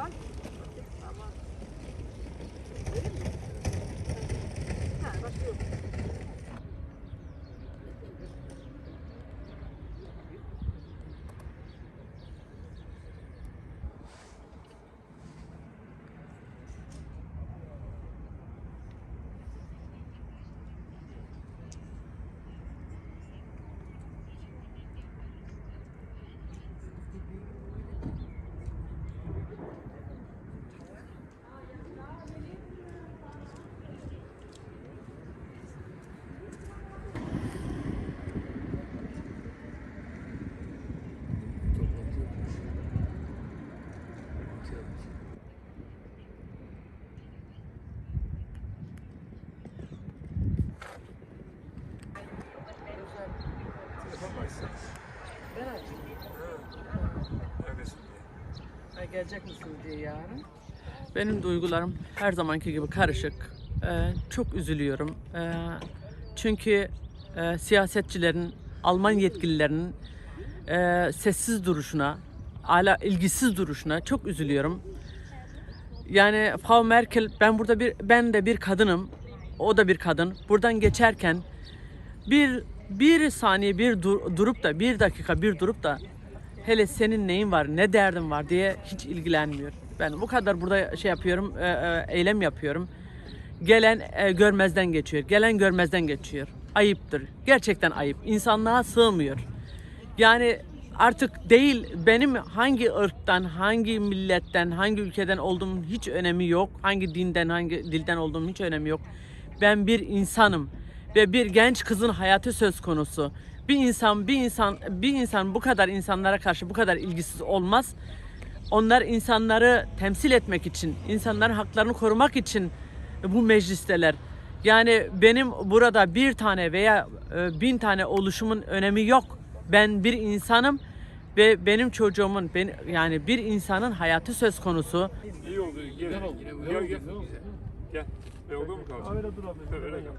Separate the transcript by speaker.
Speaker 1: Bye. Ben açayım.
Speaker 2: Neredesin diye.
Speaker 1: Gelecek misin diye yarın.
Speaker 3: Benim duygularım her zamanki gibi karışık. Ee, çok üzülüyorum. Ee, çünkü e, siyasetçilerin, Alman yetkililerinin e, sessiz duruşuna, hala ilgisiz duruşuna çok üzülüyorum. Yani Frau Merkel, ben burada bir, ben de bir kadınım, o da bir kadın. Buradan geçerken bir bir saniye bir dur- durup da bir dakika bir durup da hele senin neyin var ne derdin var diye hiç ilgilenmiyor. Ben bu kadar burada şey yapıyorum e, e, eylem yapıyorum. Gelen e, görmezden geçiyor. Gelen görmezden geçiyor. Ayıptır. Gerçekten ayıp. İnsanlığa sığmıyor. Yani artık değil benim hangi ırktan, hangi milletten, hangi ülkeden olduğumun hiç önemi yok. Hangi dinden, hangi dilden olduğum hiç önemi yok. Ben bir insanım ve bir genç kızın hayatı söz konusu. Bir insan, bir insan, bir insan bu kadar insanlara karşı bu kadar ilgisiz olmaz. Onlar insanları temsil etmek için, insanların haklarını korumak için bu meclisteler. Yani benim burada bir tane veya e, bin tane oluşumun önemi yok. Ben bir insanım ve benim çocuğumun, ben, yani bir insanın hayatı söz konusu.
Speaker 2: İyi oldu. Gel. Gel gel. Gel. Gel. E, olur mu kalsın? Öyle dur abi. Öyle kal.